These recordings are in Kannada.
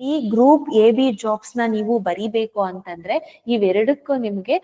ಈ ಗ್ರೂಪ್ ಎ ಬಿ ಜಾಬ್ಸ್ನ ನೀವು ಬರಿಬೇಕು ಅಂತಂದ್ರೆ ಇವೆರಡಕ್ಕೂ ನಿಮ್ಗೆ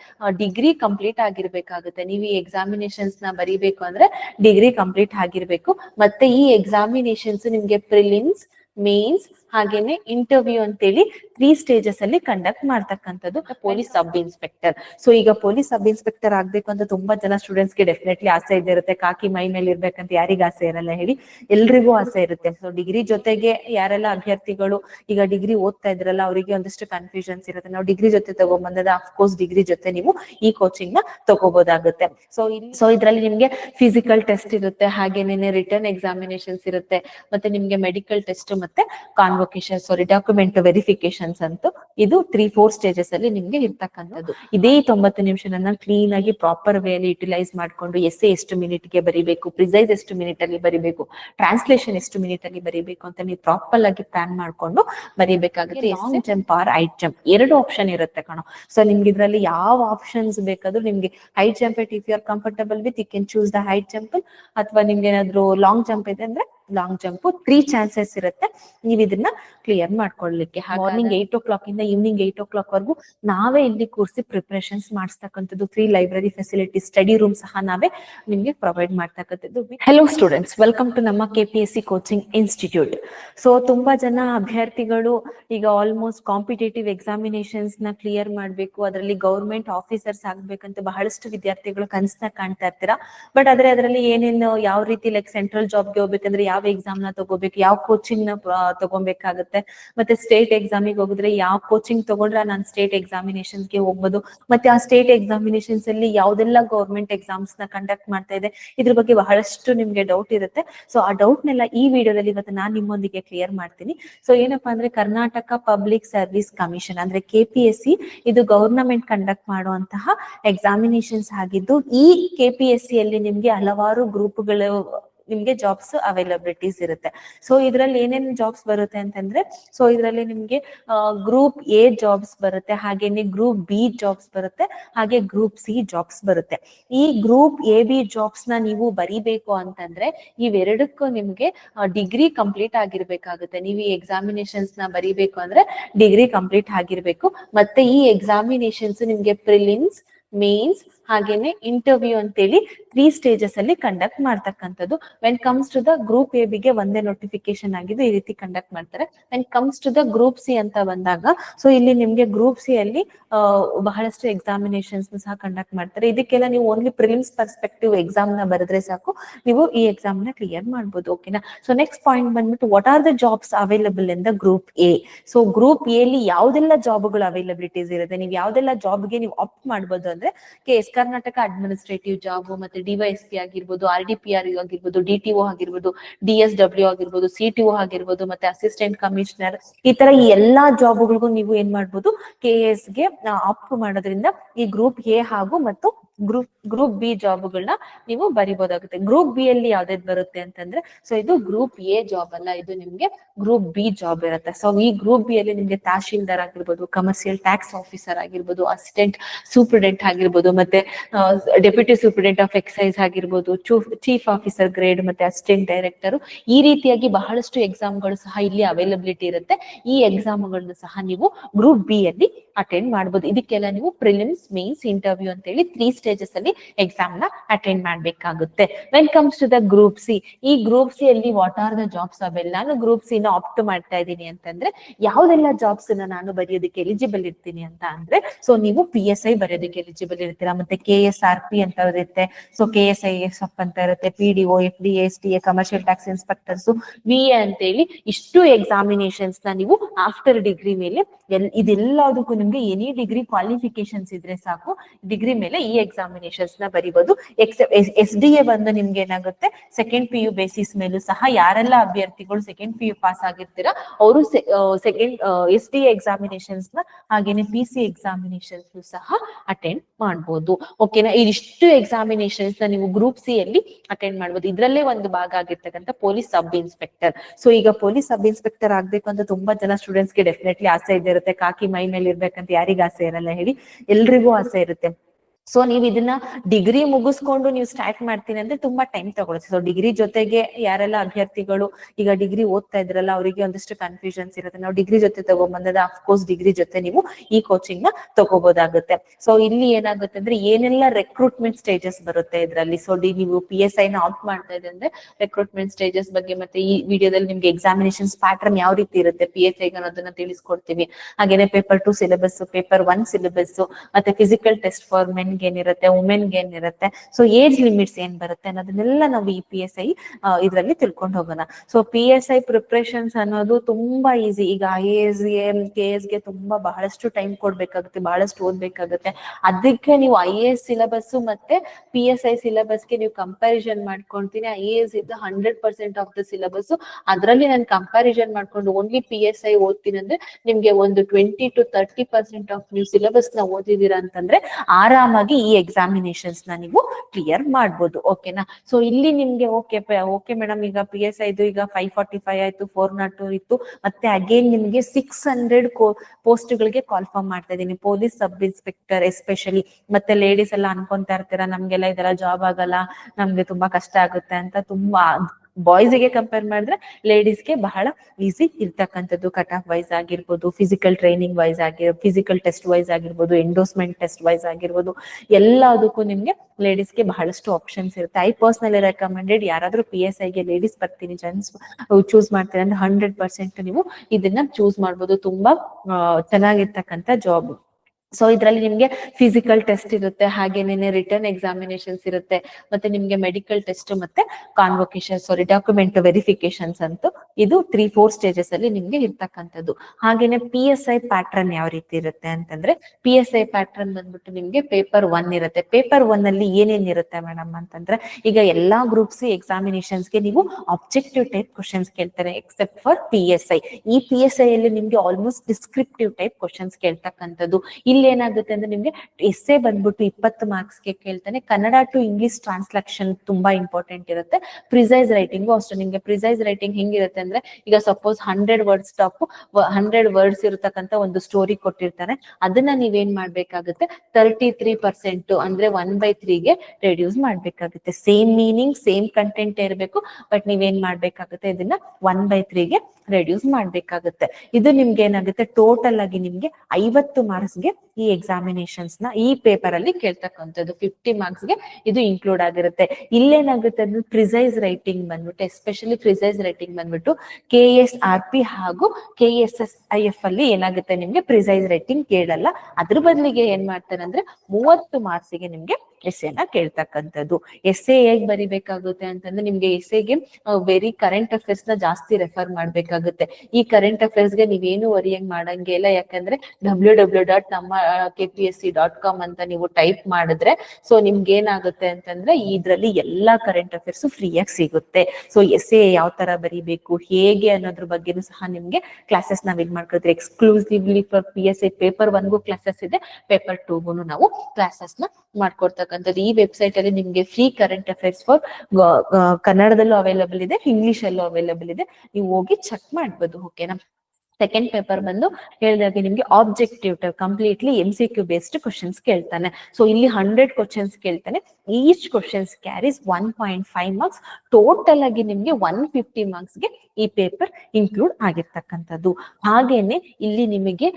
ಡಿಗ್ರಿ ಕಂಪ್ಲೀಟ್ ಆಗಿರ್ಬೇಕಾಗುತ್ತೆ. ನೀವು ಈ ಎಕ್ಸಾಮಿನೇಷನ್ಸ್ನ ಬರಿಬೇಕು ಅಂದ್ರೆ ಡಿಗ್ರಿ ಕಂಪ್ಲೀಟ್ ಆಗಿರ್ಬೇಕು. ಮತ್ತೆ ಈ ಎಕ್ಸಾಮಿನೇಷನ್ಸ್ ನಿಮ್ಗೆ ಪ್ರಿಲಿಮ್ಸ್ ಮೇನ್ಸ್ ಹಾಗೇನೆ ಇಂಟರ್ವ್ಯೂ ಅಂತೇಳಿ ತ್ರೀ ಸ್ಟೇಜಸ್ ಅಲ್ಲಿ ಕಂಡಕ್ಟ್ ಮಾಡ್ತಕ್ಕಂಥದ್ದು ಪೊಲೀಸ್ ಸಬ್ ಇನ್ಸ್ಪೆಕ್ಟರ್ ಸೊ ಈಗ ಪೊಲೀಸ್ ಸಬ್ ಇನ್ಸ್ಪೆಕ್ಟರ್ ಆಗ್ಬೇಕು ಅಂತ ತುಂಬಾ ಜನ ಸ್ಟೂಡೆಂಟ್ಸ್ಗೆ ಡೆಫಿನೆಟ್ಲಿ ಆಸೆ ಇದ್ದಿರುತ್ತೆ. ಕಾಕಿ ಮೈ ಮೇಲೆ ಇರ್ಬೇಕಂತ ಯಾರಿಗ ಆಸೆ ಇರಲ್ಲ ಹೇಳಿ. ಎಲ್ರಿಗೂ ಆಸೆ ಇರುತ್ತೆ. ಸೊ ಡಿಗ್ರಿ ಜೊತೆಗೆ ಯಾರೆಲ್ಲ ಅಭ್ಯರ್ಥಿಗಳು ಈಗ ಡಿಗ್ರಿ ಓದ್ತಾ ಇದ್ರಲ್ಲ ಅವರಿಗೆ ಒಂದಿಷ್ಟು ಕನ್ಫ್ಯೂಷನ್ಸ್ ಇರುತ್ತೆ. ನಾವು ಡಿಗ್ರಿ ಜೊತೆ ತಗೊಂಡ್ಬಂದದ ಅಫ್ಕೋರ್ಸ್ ಡಿಗ್ರಿ ಜೊತೆ ನೀವು ಈ ಕೋಚಿಂಗ್ನ ತಗೋಬಹುದಾಗುತ್ತೆ ಸೊ ಸೊ ಇದ್ರಲ್ಲಿ ನಿಮ್ಗೆ ಫಿಸಿಕಲ್ ಟೆಸ್ಟ್ ಇರುತ್ತೆ. ಹಾಗೇನೆ ರಿಟರ್ನ್ ಎಕ್ಸಾಮಿನೇಷನ್ಸ್ ಇರುತ್ತೆ. ಮತ್ತೆ ನಿಮ್ಗೆ ಮೆಡಿಕಲ್ ಟೆಸ್ಟ್ ಮತ್ತೆ ಕಾನ್ವೊಕೇಶನ್ ಸಾರಿ ಡಾಕ್ಯುಮೆಂಟ್ ವೆರಿಫಿಕೇಶನ್ಸ್ ಅಂತೂ ಇದು ತ್ರೀ ಫೋರ್ ಸ್ಟೇಜಸ್ ಅಲ್ಲಿ ನಿಮ್ಗೆ ಇರ್ತಕ್ಕಂಥದ್ದು. ಇದೇ ತೊಂಬತ್ತು ನಿಮಿಷನ ಕ್ಲೀನ್ ಆಗಿ ಪ್ರಾಪರ್ ವೇ ಅಲ್ಲಿ ಯುಟಿಲೈಸ್ ಮಾಡ್ಕೊಂಡು ಎಸ್ಸೆ ಎಷ್ಟು ಮಿನಿಟ್ಗೆ ಬರಿಬೇಕು ಪ್ರಿಸೈಸ್ ಎಷ್ಟು ಮಿನಿಟ್ ಅಲ್ಲಿ ಬರಿಬೇಕು ಟ್ರಾನ್ಸ್ಲೇಷನ್ ಎಷ್ಟು ಮಿನಿಟ್ ಅಲ್ಲಿ ಬರಿಬೇಕು ಅಂತ ನೀವು ಪ್ರಾಪರ್ ಆಗಿ ಪ್ಲಾನ್ ಮಾಡ್ಕೊಂಡು ಬರಿಬೇಕಾಗುತ್ತೆ long jump or high jump ಎರಡು ಆಪ್ಷನ್ ಇರುತ್ತೆ ಕಣೋ. ಸೊ ನಿಮ್ಗೆ ಇದರಲ್ಲಿ ಯಾವ ಆಪ್ಷನ್ಸ್ ಬೇಕಾದ್ರೂ ನಿಮ್ಗೆ high jump it if you are comfortable with you can choose the high jump ಅಥವಾ ನಿಮ್ಗೆ ಏನಾದ್ರು ಲಾಂಗ್ ಜಂಪ್ ಇದೆ ಅಂದ್ರೆ ಲಾಂಗ್ ಜಂಪ್ ತ್ರೀ ಚಾನ್ಸಸ್ ಇರುತ್ತೆ. ನೀವು ಇದನ್ನ ಕ್ಲಿಯರ್ ಮಾಡ್ಕೊಳ್ಳಿಕ್ಕೆ ಮಾರ್ನಿಂಗ್ ಏಟ್ ಓ ಕ್ಲಾಕ್ ಇಂದ ಈವ್ನಿಂಗ್ ಏಟ್ ಓ ಕ್ಲಾಕ್ ವರೆಗೂ ನಾವೇ ಇಲ್ಲಿ ಕೂರಿಸಿ preparations ಮಾಡಿಸ್ತಕ್ಕಂಥದ್ದು free library facility study room ಸಹ ನಾವೇ ನಿಮ್ಗೆ ಪ್ರೊವೈಡ್ ಮಾಡ್ತಕ್ಕಂಥದ್ದು. ಹೆಲೋ ಸ್ಟೂಡೆಂಟ್ಸ್ ವೆಲ್ಕಮ್ ಟು ನಮ್ಮ K P S C coaching institute so ತುಂಬಾ ಜನ ಅಭ್ಯರ್ಥಿಗಳು ಈಗ ಆಲ್ಮೋಸ್ಟ್ ಕಾಂಪಿಟೇಟಿವ್ ಎಕ್ಸಾಮಿನೇಷನ್ಸ್ನ ಕ್ಲಿಯರ್ ಮಾಡಬೇಕು. ಅದರಲ್ಲಿ ಗೌರ್ಮೆಂಟ್ ಆಫೀಸರ್ಸ್ ಆಗ್ಬೇಕಂತ ಬಹಳಷ್ಟು ವಿದ್ಯಾರ್ಥಿಗಳು ಕನಸನ್ನ ಕಾಣ್ತಾ ಇರ್ತೀರಾ? ಬಟ್ ಆದ್ರೆ ಅದರಲ್ಲಿ ಏನೇನು ಯಾವ ರೀತಿ ಲೈಕ್ ಸೆಂಟ್ರಲ್ ಜಾಬ್ಗೆ ಹೋಗ್ಬೇಕಂದ್ರೆ ಯಾವ ಎಕ್ಸಾಮ್ನ ತಗೋಬೇಕು, ಯಾವ ಕೋಚಿಂಗ್ನ ತಗೋಬೇಕಾಗತ್ತೆ. ಮತ್ತೆ ಸ್ಟೇಟ್ ಎಕ್ಸಾಮಿಗೆ ಹೋಗಿದ್ರೆ ಯಾವ ಕೋಚಿಂಗ್ ತಗೊಂಡ್ರೆ ನಾನು ಸ್ಟೇಟ್ ಎಕ್ಸಾಮಿನೇಷನ್ಸ್ಗೆ ಹೋಗ್ಬೋದು. ಮತ್ತೆ ಆ ಸ್ಟೇಟ್ ಎಕ್ಸಾಮಿನೇಷನ್ಸ್ ಅಲ್ಲಿ ಯಾವ್ದೆಲ್ಲ ಗೌರ್ಮೆಂಟ್ ಎಕ್ಸಾಮ್ಸ್ನ ಕಂಡಕ್ಟ್ ಮಾಡ್ತಾ ಇದೆ, ಇದ್ರ ಬಗ್ಗೆ ಬಹಳಷ್ಟು ನಿಮ್ಗೆ ಡೌಟ್ ಇರುತ್ತೆ. ಸೊ ಆ ಡೌಟ್ ನೆಲ್ಲ ಈ ವಿಡಿಯೋದಲ್ಲಿ ಇವತ್ತು ನಾನು ನಿಮ್ಮೊಂದಿಗೆ ಕ್ಲಿಯರ್ ಮಾಡ್ತೀನಿ. ಸೊ ಏನಪ್ಪಾ ಅಂದ್ರೆ ಕರ್ನಾಟಕ ಪಬ್ಲಿಕ್ ಸರ್ವಿಸ್ ಕಮಿಷನ್ ಅಂದ್ರೆ ಕೆ ಪಿ ಎಸ್ ಸಿ ಇದು ಗವರ್ನಮೆಂಟ್ ಕಂಡಕ್ಟ್ ಮಾಡುವಂತಹ ಎಕ್ಸಾಮಿನೇಷನ್ಸ್ ಆಗಿದ್ದು ಈ ಕೆ ಪಿ ಎಸ್ ಸಿ ಅಲ್ಲಿ ನಿಮ್ಗೆ ಹಲವಾರು ಗ್ರೂಪ್ಗಳು ನಿಮ್ಗೆ ಜಾಬ್ಸ್ ಅವೈಲಬಿಲಿಟೀಸ್ ಇರುತ್ತೆ. ಸೊ ಇದ್ರಲ್ಲಿ ಏನೇನ್ ಜಾಬ್ಸ್ ಬರುತ್ತೆ ಅಂತಂದ್ರೆ ಸೊ ಇದ್ರಲ್ಲಿ ನಿಮ್ಗೆ ಗ್ರೂಪ್ ಎ ಜಾಬ್ಸ್ ಬರುತ್ತೆ, ಹಾಗೇನೆ ಗ್ರೂಪ್ ಬಿ ಜಾಬ್ಸ್ ಬರುತ್ತೆ, ಹಾಗೆ ಗ್ರೂಪ್ ಸಿ ಜಾಬ್ಸ್ ಬರುತ್ತೆ. ಈ ಗ್ರೂಪ್ ಎ ಬಿ ಜಾಬ್ಸ್ನ ನೀವು ಬರಿಬೇಕು ಅಂತಂದ್ರೆ, ಇವೆರಡಕ್ಕೂ ನಿಮ್ಗೆ ಡಿಗ್ರಿ ಕಂಪ್ಲೀಟ್ ಆಗಿರ್ಬೇಕಾಗುತ್ತೆ. ನೀವು ಈ ಎಕ್ಸಾಮಿನೇಷನ್ಸ್ನ ಬರಿಬೇಕು ಅಂದ್ರೆ ಡಿಗ್ರಿ ಕಂಪ್ಲೀಟ್ ಆಗಿರ್ಬೇಕು. ಮತ್ತೆ ಈ ಎಕ್ಸಾಮಿನೇಷನ್ಸ್ ನಿಮ್ಗೆ ಪ್ರಿಲಿಮ್ಸ್ ಮೇನ್ಸ್ ಹಾಗೇನೆ ಇಂಟರ್ವ್ಯೂ ಅಂತೇಳಿ ತ್ರೀ ಸ್ಟೇಜಸ್ ಅಲ್ಲಿ ಕಂಡಕ್ಟ್ ಮಾಡ್ತಕ್ಕಂಥದ್ದು. When comes to the group A ಬಿಗೆ ಒಂದೇ ನೋಟಿಫಿಕೇಶನ್ ಆಗಿದ್ದು ಈ ರೀತಿ ಕಂಡಕ್ಟ್ ಮಾಡ್ತಾರೆ. When comes to the group C ಅಂತ ಬಂದಾಗ ಸೊ ಇಲ್ಲಿ ನಿಮ್ಗೆ ಗ್ರೂಪ್ ಸಿ ಅಲ್ಲಿ ಬಹಳಷ್ಟು ಎಕ್ಸಾಮಿನೇಷನ್ಸ್ ಸಹ ಕಂಡಕ್ಟ್ ಮಾಡ್ತಾರೆ. ಇದಕ್ಕೆಲ್ಲ ನೀವು ಓನ್ಲಿ ಪ್ರಿಲಿಮ್ಸ್ ಪರ್ಸ್ಪೆಕ್ಟಿವ್ ಎಕ್ಸಾಮ್ನ ಬರೆದ್ರೆ ಸಾಕು. ನೀವು ಈ ಎಕ್ಸಾಮ್ನ ಕ್ಲಿಯರ್ ಮಾಡ್ಬೋದು ಓಕೆನಾ ಸೊ ನೆಕ್ಸ್ಟ್ ಪಾಯಿಂಟ್ ಬಂದ್ಬಿಟ್ಟು what are the jobs available in the group A so group A ಅಲ್ಲಿ ಯಾವ್ದೆಲ್ಲ ಜಾಬ್ಗಳು ಅವೈಲಬಿಲಿಟೀಸ್ ಇರುತ್ತೆ? ನೀವು ಯಾವ್ದೆಲ್ಲ ಜಾಬ್ಗೆ ನೀವು ಆಪ್ಟ್ ಮಾಡ್ಬೋದು ಅಂದ್ರೆ K S Karnataka administrative job ಮತ್ತೆ ಡಿವೈಎಸ್ಪಿ ಆಗಿರ್ಬೋದು ಆರ್ ಡಿ ಪಿ ಆರ್ ಆಗಿರ್ಬೋದು ಡಿ ಟಿ ಒ ಆಗಿರ್ಬೋದು ಡಿ ಎಸ್ ಡಬ್ಲ್ಯೂ ಆಗಿರ್ಬೋದು ಸಿ ಟಿ ಒ ಆಗಿರ್ಬೋದು, ಮತ್ತೆ ಅಸಿಸ್ಟೆಂಟ್ ಕಮಿಷನರ್ ಈ ತರ ಈ ಎಲ್ಲಾ ಜಾಬ್ಗಳಿಗೂ ನೀವು ಏನ್ ಮಾಡ್ಬೋದು ಕೆ ಎಸ್ಗೆ ಆಪ್ಟ್ ಮಾಡೋದ್ರಿಂದ ಈ ಗ್ರೂಪ್ ಎ ಹಾಗೂ ಮತ್ತು ಗ್ರೂಪ್ ಗ್ರೂಪ್ ಬಿ ಜಾಬ್ಗಳನ್ನ ನೀವು ಬರಿಬೋದಾಗುತ್ತೆ. ಗ್ರೂಪ್ ಬಿ ಅಲ್ಲಿ ಯಾವ್ದಾದ್ ಬರುತ್ತೆ ಅಂತಂದ್ರೆ ಸೊ ಇದು ಗ್ರೂಪ್ ಎ ಜಾಬ್ ಅಲ್ಲ, ಇದು ನಿಮ್ಗೆ ಗ್ರೂಪ್ ಬಿ ಜಾಬ್ ಇರುತ್ತೆ. ಸೊ ಈ ಗ್ರೂಪ್ ಬಿ ಅಲ್ಲಿ ನಿಮ್ಗೆ ತಹಶೀಲ್ದಾರ್ ಆಗಿರ್ಬೋದು ಕಮರ್ಷಿಯಲ್ ಟ್ಯಾಕ್ಸ್ ಆಫೀಸರ್ ಆಗಿರ್ಬೋದು ಅಸಿಸ್ಟೆಂಟ್ ಸೂಪ್ರಿಡೆಂಟ್ ಆಗಿರ್ಬೋದು, ಮತ್ತೆ ಡೆಪ್ಯೂಟಿ ಸೂಪ್ರಿಡೆಂಟ್ ಆಫ್ ಎಕ್ಸೈಸ್ ಆಗಿರ್ಬೋದು ಚೀಫ್ ಆಫೀಸರ್ ಗ್ರೇಡ್ ಮತ್ತೆ ಅಸಿಸ್ಟೆಂಟ್ ಡೈರೆಕ್ಟರ್ ಈ ರೀತಿಯಾಗಿ ಬಹಳಷ್ಟು ಎಕ್ಸಾಮ್ಗಳು ಸಹ ಇಲ್ಲಿ ಅವೈಲಬಿಲಿಟಿ ಇರುತ್ತೆ. ಈ ಎಕ್ಸಾಮ್ಗಳನ್ನ ಸಹ ನೀವು ಗ್ರೂಪ್ ಬಿ ಅಲ್ಲಿ ಅಟೆಂಡ್ ಮಾಡಬಹುದು ಇದಕ್ಕೆಲ್ಲ ನೀವು ಪ್ರಿಲಿಮ್ಸ್ ಮೇನ್ಸ್ ಇಂಟರ್ವ್ಯೂ ಅಂತ ಹೇಳಿ ತ್ರೀ ಸ್ಟೇಜಸ್ ಅಲ್ಲಿ ಎಕ್ಸಾಮ್ನ ಅಟೆಂಡ್ ಮಾಡ್ಬೇಕಾಗುತ್ತೆ. When comes to the group C ಈ ಗ್ರೂಪ್ ಸಿ ಅಲ್ಲಿ ವಾಟ್ ಆರ್ ದ ಜಾಬ್ಸ್ ಅವೆಲ್ಲ ನಾನು ಗ್ರೂಪ್ ಸಿ ನ ಆಪ್ಟ್ ಮಾಡ್ತಾ ಇದ್ದೀನಿ ಅಂತಂದ್ರೆ, ಯಾವ್ದೆಲ್ಲ ಜಾಬ್ಸ್ನ ನಾನು ಬರೆಯೋದಕ್ಕೆ ಎಲಿಜಿಬಲ್ ಇರ್ತೀನಿ ಅಂತ ಅಂದ್ರೆ ಸೊ ನೀವು ಪಿ ಎಸ್ ಐ ಬರೆಯೋದಕ್ಕೆ ಎಲಿಜಿಬಲ್ ಇರ್ತೀರಾ? ಮತ್ತೆ ಕೆ ಎಸ್ ಆರ್ ಪಿ ಅಂತ ಇರುತ್ತೆ. So K S I S F ಅಂತ ಇರುತ್ತೆ P D O F D S T A commercial tax inspectors V A ಅಂತೇಳಿ ಇಷ್ಟು ಎಕ್ಸಾಮಿನೇಷನ್ಸ್ನ ನೀವು ಆಫ್ಟರ್ ಡಿಗ್ರಿ ಮೇಲೆ ಇದೆಲ್ಲದಕ್ಕೂ ನಿಮ್ಗೆ ಎನಿ ಡಿಗ್ರಿ ಕ್ವಾಲಿಫಿಕೇಶನ್ಸ್ ಇದ್ರೆ ಸಾಕು. ಡಿಗ್ರಿ ಮೇಲೆ ಈ ಎಕ್ಸಾಮಿನೇಷನ್ಸ್ನ ಬರಿಬಹುದು ಎಸ್ ಡಿ ಎ ಬಂದು ನಿಮ್ಗೆ ಏನಾಗುತ್ತೆ? ಸೆಕೆಂಡ್ ಪಿ ಯು ಬೇಸಿಸ್ ಮೇಲೂ ಸಹ ಯಾರೆಲ್ಲ ಅಭ್ಯರ್ಥಿಗಳು ಸೆಕೆಂಡ್ ಪಿ ಯು ಪಾಸ್ ಆಗಿರ್ತೀರಾ, ಅವರು ಸೆಕೆಂಡ್ ಎಸ್ ಡಿ ಎಕ್ಸಾಮಿನೇಷನ್ಸ್ನ ಹಾಗೇನೆ ಪಿ ಸಿ ಎಕ್ಸಾಮಿನೇಷನ್ಸ್ ಸಹ ಅಟೆಂಡ್ ಮಾಡ್ಬೋದು. ಓಕೆನಾ ಇದಿಷ್ಟು ಎಕ್ಸಾಮಿನೇಷನ್ಸ್ನ ನೀವು ಗ್ರೂಪ್ ಸಿ ಅಲ್ಲಿ ಅಟೆಂಡ್ ಮಾಡ್ಬೋದು. ಇದ್ರಲ್ಲೇ ಒಂದು ಭಾಗ ಆಗಿರ್ತಕ್ಕಂಥ ಪೊಲೀಸ್ ಸಬ್ ಇನ್ಸ್ಪೆಕ್ಟರ್ ಸೊ ಈಗ ಪೊಲೀಸ್ ಸಬ್ ಇನ್ಸ್ಪೆಕ್ಟರ್ ಆಗ್ಬೇಕು ಅಂತ ತುಂಬಾ ಜನ ಸ್ಟೂಡೆಂಟ್ಸ್ಗೆ ಡೆಫಿನೆಟ್ಲಿ ಆಸೆ ಇದ್ದಿರುತ್ತೆ. ಕಾಕಿ ಮೈ ಮೇಲೆ ಇರ್ಬೇಕಂತ ಯಾರಿಗ ಆಸೆ ಇರಲ್ಲ ಹೇಳಿ. ಎಲ್ರಿಗೂ ಆಸೆ ಇರುತ್ತೆ. ಸೊ ನೀವು ಇದನ್ನ ಡಿಗ್ರಿ ಮುಗಿಸ್ಕೊಂಡು ನೀವು ಸ್ಟಾರ್ಟ್ ಮಾಡ್ತೀನಿ ಅಂದ್ರೆ ತುಂಬಾ ಟೈಮ್ ತಗೊಳುತ್ತೆ. ಸೊ ಡಿಗ್ರಿ ಜೊತೆಗೆ ಯಾರೆಲ್ಲ ಅಭ್ಯರ್ಥಿಗಳು ಈಗ ಡಿಗ್ರಿ ಓದ್ತಾ ಇದ್ರಲ್ಲ, ಅವರಿಗೆ ಒಂದಿಷ್ಟು ಕನ್ಫ್ಯೂಷನ್ಸ್ ಇರುತ್ತೆ. ನಾವು ಡಿಗ್ರಿ ಜೊತೆ ತಗೊಂಡ್ಬಂದದ ಅಫ್ಕೋರ್ಸ್ ಡಿಗ್ರಿ ಜೊತೆ ನೀವು ಈ ಕೋಚಿಂಗ್ನ ತಗೋಬಹುದಾಗುತ್ತೆ ಸೊ ಇಲ್ಲಿ ಏನಾಗುತ್ತೆ ಅಂದ್ರೆ ಏನೆಲ್ಲ ರೆಕ್ರೂಟ್ಮೆಂಟ್ ಸ್ಟೇಜಸ್ ಬರುತ್ತೆ ಇದರಲ್ಲಿ. ಸೊ ಡಿ ನೀವು ಪಿ ಎಸ್ ಐ ನ ಆಪ್ಟ್ ಮಾಡ್ತಾ ಇದೆ ಅಂದ್ರೆ ರೆಕ್ರೂಟ್ಮೆಂಟ್ ಸ್ಟೇಜಸ್ ಬಗ್ಗೆ ಮತ್ತೆ ಈ ವಿಡಿಯೋದಲ್ಲಿ ನಿಮ್ಗೆ ಎಕ್ಸಾಮಿನೇಷನ್ಸ್ ಪ್ಯಾಟರ್ನ್ ಯಾವ ರೀತಿ ಇರುತ್ತೆ ಪಿ ಎಸ್ ಐ ಅನ್ನೋದನ್ನ ತಿಳಿಸ್ಕೊಡ್ತೀವಿ. ಹಾಗೇನೆ paper two syllabus paper one syllabus ಮತ್ತೆ ಫಿಸಿಕಲ್ ಟೆಸ್ಟ್ ಫಾರ್ ಮೆನ್ ಏನಿರುತ್ತೆ ವುಮೆನ್ ಏನಿರುತ್ತೆ ಸೊ ಏಜ್ ಲಿಮಿಟ್ಸ್ ಏನ್ ಬರುತ್ತೆ ಅನ್ನೋದನ್ನೆಲ್ಲ ನಾವು ಈ ಪಿ ಎಸ್ ಐ ಇದರಲ್ಲಿ ತಿಳ್ಕೊಂಡು ಹೋಗೋಣ. So P S I preparations ಅನ್ನೋದು ತುಂಬಾ ಈಸಿ ಈಗ ಐ ಎ ಎಸ್ಗೆ ಕೆ ಎಸ್ಗೆ ತುಂಬಾ ಬಹಳಷ್ಟು ಟೈಮ್ ಕೊಡ್ಬೇಕಾಗುತ್ತೆ, ಬಹಳಷ್ಟು ಓದ್ಬೇಕಾಗುತ್ತೆ. ಅದಕ್ಕೆ ನೀವು ಐ ಎ ಎಸ್ ಸಿಲೆಬಸ್ ಮತ್ತೆ ಪಿ ಎಸ್ ಐ ಸಿಲೆಬಸ್ಗೆ ನೀವು ಕಂಪ್ಯಾರಿಸನ್ ಮಾಡ್ಕೊಂತೀನಿ. ಐ ಎ ಎಸ್ ಇದ್ದ hundred percent of the syllabus ಅದರಲ್ಲಿ ನಾನು ಕಂಪ್ಯಾರಿಸನ್ ಮಾಡ್ಕೊಂಡು ಓನ್ಲಿ ಪಿ ಎಸ್ ಐ ಓದ್ತೀನಿ ಅಂದ್ರೆ ನಿಮ್ಗೆ ಒಂದು twenty to thirty percent of ನೀವು ಸಿಲೆಬಸ್ನ ಓದಿದೀರಾ ಅಂತಂದ್ರೆ ಆರಾಮಾಗಿ ಈ ಎಕ್ಸಾಮಿನೇಷನ್ಸ್ನ ನೀವು ಕ್ಲಿಯರ್ ಮಾಡ್ಬೋದು ಓಕೆನಾ ಸೊ ಇಲ್ಲಿ ನಿಮ್ಗೆ ಓಕೆ ಓಕೆ ಮೇಡಮ್ ಈಗ ಪಿ ಎಸ್ ಐದು ಈಗ ಫೈವ್ ಫಾರ್ಟಿ ಫೈವ್ ಆಯ್ತು ಫೋರ್ ನಾಟ್ ಟು ಇತ್ತು, ಮತ್ತೆ ಅಗೇನ್ ನಿಮ್ಗೆ ಸಿಕ್ಸ್ ಹಂಡ್ರೆಡ್ ಪೋಸ್ಟ್ ಗಳಿಗೆ ಕಾಲ್ಫಾರ್ಮ್ ಮಾಡ್ತಾ ಇದೀನಿ ಪೊಲೀಸ್ ಸಬ್ ಇನ್ಸ್ಪೆಕ್ಟರ್ ಎಸ್ಪೆಷಲಿ ಮತ್ತೆ ಲೇಡೀಸ್ ಎಲ್ಲ ಅನ್ಕೊಂತಾ ಇರ್ತೀರಾ, ನಮ್ಗೆಲ್ಲ ಇದೆಲ್ಲ ಜಾಬ್ ಆಗಲ್ಲ, ನಮ್ಗೆ ತುಂಬಾ ಕಷ್ಟ ಆಗುತ್ತೆ ಅಂತ ತುಂಬಾ ಬಾಯ್ಸ್ಗೆ ಕಂಪೇರ್ ಮಾಡಿದ್ರೆ ಲೇಡೀಸ್ಗೆ ಬಹಳ ಈಸಿ ಇರ್ತಕ್ಕಂಥದ್ದು. ಕಟ್ ಆಫ್ ವೈಸ್ ಆಗಿರ್ಬೋದು ಫಿಸಿಕಲ್ ಟ್ರೈನಿಂಗ್ ವೈಸ್ ಆಗಿ ಫಿಸಿಕಲ್ ಟೆಸ್ಟ್ ವೈಸ್ ಆಗಿರ್ಬೋದು ಎಂಡೋಸ್ಮೆಂಟ್ ಟೆಸ್ಟ್ ವೈಸ್ ಆಗಿರ್ಬೋದು, ಎಲ್ಲದಕ್ಕೂ ನಿಮ್ಗೆ ಲೇಡೀಸ್ಗೆ ಬಹಳಷ್ಟು ಆಪ್ಷನ್ಸ್ ಇರುತ್ತೆ. ಐ ಪರ್ಸನಲಿ ರೆಕಮೆಂಡೆಡ್ ಯಾರಾದ್ರೂ ಪಿ ಎಸ್ ಐಗೆ ಲೇಡೀಸ್ ಬರ್ತೀನಿ ಜೆಂಟ್ಸ್ ಚೂಸ್ ಮಾಡ್ತೀನಿ ಅಂದ್ರೆ ಹಂಡ್ರೆಡ್ ಪರ್ಸೆಂಟ್ ನೀವು ಇದನ್ನ ಚೂಸ್ ಮಾಡ್ಬೋದು. ತುಂಬಾ ಚೆನ್ನಾಗಿರ್ತಕ್ಕಂಥ ಜಾಬ್ ಸೊ ಇದ್ರಲ್ಲಿ ನಿಮ್ಗೆ ಫಿಸಿಕಲ್ ಟೆಸ್ಟ್ ಇರುತ್ತೆ ಹಾಗೇನೇನೆ ರಿಟರ್ನ್ ಎಕ್ಸಾಮಿನೇಷನ್ಸ್ ಇರುತ್ತೆ, ಮತ್ತೆ ನಿಮ್ಗೆ ಮೆಡಿಕಲ್ ಟೆಸ್ಟ್ ಮತ್ತೆ ಕಾನ್ವೊಕೇಶನ್ ಸಾರಿ ಡಾಕ್ಯುಮೆಂಟ್ ವೆರಿಫಿಕೇಶನ್ಸ್ ಅಂತೂ ಇದು ತ್ರೀ ಫೋರ್ ಸ್ಟೇಜಸ್ ಅಲ್ಲಿ ನಿಮ್ಗೆ ಇರ್ತಕ್ಕಂಥದ್ದು. ಹಾಗೇನೆ ಪಿ ಎಸ್ ಐ ಪ್ಯಾಟ್ರನ್ ಯಾವ ರೀತಿ ಇರುತ್ತೆ ಅಂತಂದ್ರೆ ಪಿ ಎಸ್ ಐ ಪ್ಯಾಟ್ರನ್ ಬಂದ್ಬಿಟ್ಟು ನಿಮ್ಗೆ ಪೇಪರ್ ಒನ್ ಇರುತ್ತೆ. ಪೇಪರ್ ಒನ್ ಅಲ್ಲಿ ಏನೇನ್ ಇರುತ್ತೆ ಮೇಡಮ್ ಅಂತಂದ್ರೆ, ಈಗ ಎಲ್ಲಾ ಗ್ರೂಪ್ಸ್ ಎಕ್ಸಾಮಿನೇಷನ್ಸ್ಗೆ ನೀವು ಆಬ್ಜೆಕ್ಟಿವ್ ಟೈಪ್ ಕ್ವಶನ್ಸ್ ಕೇಳ್ತಾರೆ except for P S I ಈ ಪಿ ಎಸ್ ಐ ಅಲ್ಲಿ ನಿಮ್ಗೆ ಆಲ್ಮೋಸ್ಟ್ ಡಿಸ್ಕ್ರಿಪ್ಟಿವ್ ಟೈಪ್ ಕ್ವಶನ್ಸ್ ಕೇಳ್ತಕ್ಕಂಥದ್ದು. ಇಲ್ಲಿ ಏನಾಗುತ್ತೆ ಅಂದ್ರೆ ನಿಮ್ಗೆ ಎಸ್ಸೆ ಬಂದ್ಬಿಟ್ಟು ಇಪ್ಪತ್ತು ಮಾರ್ಕ್ಸ್ಗೆ ಕೇಳ್ತಾನೆ. ಕನ್ನಡ ಟು ಇಂಗ್ಲಿಷ್ ಟ್ರಾನ್ಸ್ಲಾಕ್ಷನ್ ತುಂಬಾ ಇಂಪಾರ್ಟೆಂಟ್ ಇರುತ್ತೆ. ಪ್ರಿಸೈಸ್ ರೈಟಿಂಗು ಅಷ್ಟು. ನಿಮ್ಗೆ ಪ್ರಿಸೈಸ್ ರೈಟಿಂಗ್ ಹೆಂಗಿರುತ್ತೆ ಅಂದ್ರೆ ಈಗ suppose hundred words top hundred words ಇರತಕ್ಕಂತ ಒಂದು ಸ್ಟೋರಿ ಕೊಟ್ಟಿರ್ತಾರೆ ಅದನ್ನ ನೀವೇನ್ ಮಾಡ್ಬೇಕಾಗುತ್ತೆ? ತರ್ಟಿ ತ್ರೀ ಪರ್ಸೆಂಟ್ ಅಂದ್ರೆ ಒನ್ ಬೈ ತ್ರೀಗೆ ರೆಡ್ಯೂಸ್ ಮಾಡ್ಬೇಕಾಗುತ್ತೆ. ಸೇಮ್ ಮೀನಿಂಗ್ ಸೇಮ್ ಕಂಟೆಂಟ್ ಇರಬೇಕು ಬಟ್ ನೀವೇನ್ ಮಾಡ್ಬೇಕಾಗುತ್ತೆ? ಇದನ್ನ ಒನ್ ಬೈ ತ್ರೀಗೆ ರೆಡ್ಯೂಸ್ ಮಾಡ್ಬೇಕಾಗುತ್ತೆ. ಇದು ನಿಮ್ಗೆ ಏನಾಗುತ್ತೆ? ಟೋಟಲ್ ಆಗಿ ನಿಮ್ಗೆ ಐವತ್ತು ಮಾರ್ಕ್ಸ್ಗೆ ಈ ಎಕ್ಸಾಮಿನೇಷನ್ಸ್ನ ಈ ಪೇಪರ್ ಅಲ್ಲಿ ಕೇಳ್ತಕ್ಕಂಥದ್ದು. ಫಿಫ್ಟಿ ಮಾರ್ಕ್ಸ್ಗೆ ಇದು ಇನ್ಕ್ಲೂಡ್ ಆಗಿರುತ್ತೆ. ಇಲ್ಲೇನಾಗುತ್ತೆ ಅಂದ್ರೆ ಪ್ರಿಸೈಸ್ ರೈಟಿಂಗ್ ಬಂದ್ಬಿಟ್ಟು ಎಸ್ಪೆಷಲಿ ಪ್ರಿಸೈಸ್ ರೈಟಿಂಗ್ ಬಂದ್ಬಿಟ್ಟು ಕೆ ಎಸ್ ಆರ್ ಪಿ ಹಾಗೂ K S S I F ಅಲ್ಲಿ ಏನಾಗುತ್ತೆ ನಿಮ್ಗೆ ಪ್ರಿಸೈಸ್ ರೈಟಿಂಗ್ ಕೇಳಲ್ಲ. ಅದ್ರ ಬದಲಿಗೆ ಏನ್ ಮಾಡ್ತಾರೆ ಅಂದ್ರೆ ಮೂವತ್ತು ಮಾರ್ಕ್ಸ್ಗೆ ನಿಮ್ಗೆ ಎಸ್ಸೆನ ಕೇಳ್ತಕ್ಕಂಥದ್ದು. ಎಸ್ಸೆ ಹೇಗ್ ಬರಿಬೇಕಾಗುತ್ತೆ ಅಂತಂದ್ರೆ ನಿಮ್ಗೆ ಎಸ್ಸೆಗೆ ವೆರಿ ಕರೆಂಟ್ ಅಫೇರ್ಸ್ನ ಜಾಸ್ತಿ ರೆಫರ್ ಮಾಡ್ಬೇಕಾಗುತ್ತೆ. ಈ ಕರೆಂಟ್ ಅಫೇರ್ಸ್ಗೆ ನೀವೇನು ವರಿಯಂಗ್ ಮಾಡಂಗೆ ಇಲ್ಲ. ಯಾಕಂದ್ರೆ ಡಬ್ಲ್ಯೂ ಡಬ್ಲ್ಯೂ ಡಾಟ್ ನಮ್ಮ K P S C dot com ಅಂತ ನೀವು ಟೈಪ್ ಮಾಡಿದ್ರೆ ಸೊ ನಿಮ್ಗೆ ಏನಾಗುತ್ತೆ ಅಂತಂದ್ರೆ ಇದ್ರಲ್ಲಿ ಎಲ್ಲಾ ಕರೆಂಟ್ ಅಫೇರ್ಸ್ ಫ್ರೀಯಾಗಿ ಸಿಗುತ್ತೆ. ಸೊ ಎಸ್ ಎ ಯಾವ ತರ ಬರಿಬೇಕು, ಹೇಗೆ ಅನ್ನೋದ್ರ ಬಗ್ಗೆನೂ ಸಹ ನಿಮ್ಗೆ ಕ್ಲಾಸಸ್ ನಾವ್ ಇದ್ ಮಾಡ್ಕೊಳ್ತೀವಿ exclusively for P S C paper ಒನ್ಗೂ classes ಇದೆ ಪೇಪರ್ ಟೂಗೂ ನಾವು ಕ್ಲಾಸಸ್ನ ಮಾಡ್ಕೊಡ್ತಕ್ಕಂಥದ್ದು. ಈ ವೆಬ್ಸೈಟ್ ಅಲ್ಲಿ ನಿಮ್ಗೆ ಫ್ರೀ ಕರೆಂಟ್ ಅಫೇರ್ಸ್ ಫಾರ್ ಕನ್ನಡದಲ್ಲೂ ಅವೈಲಬಲ್ ಇದೆ ಇಂಗ್ಲಿಷ್ ಅಲ್ಲೂ ಅವೈಲಬಲ್ ಇದೆ. ನೀವು ಹೋಗಿ ಚೆಕ್ ಮಾಡ್ಬೋದು ಓಕೆನಾ ಸೆಕೆಂಡ್ ಪೇಪರ್ ಬಂದು ಹೇಳಿದಾಗೆ ನಿಮ್ಗೆ objective completely M C Q based questions ಕೇಳ್ತಾನೆ. ಸೊ ಇಲ್ಲಿ ಹಂಡ್ರೆಡ್ ಕ್ವಶನ್ಸ್ ಕೇಳ್ತಾನೆ. Each questions carries one point five marks total ಆಗಿ ನಿಮ್ಗೆ ಒನ್ ಫಿಫ್ಟಿ ಮಾರ್ಕ್ಸ್ಗೆ ಈ ಪೇಪರ್ ಇನ್ಕ್ಲೂಡ್ ಆಗಿರ್ತಕ್ಕಂಥದ್ದು. ಹಾಗೇನೆ ಇಲ್ಲಿ ನಿಮಗೆ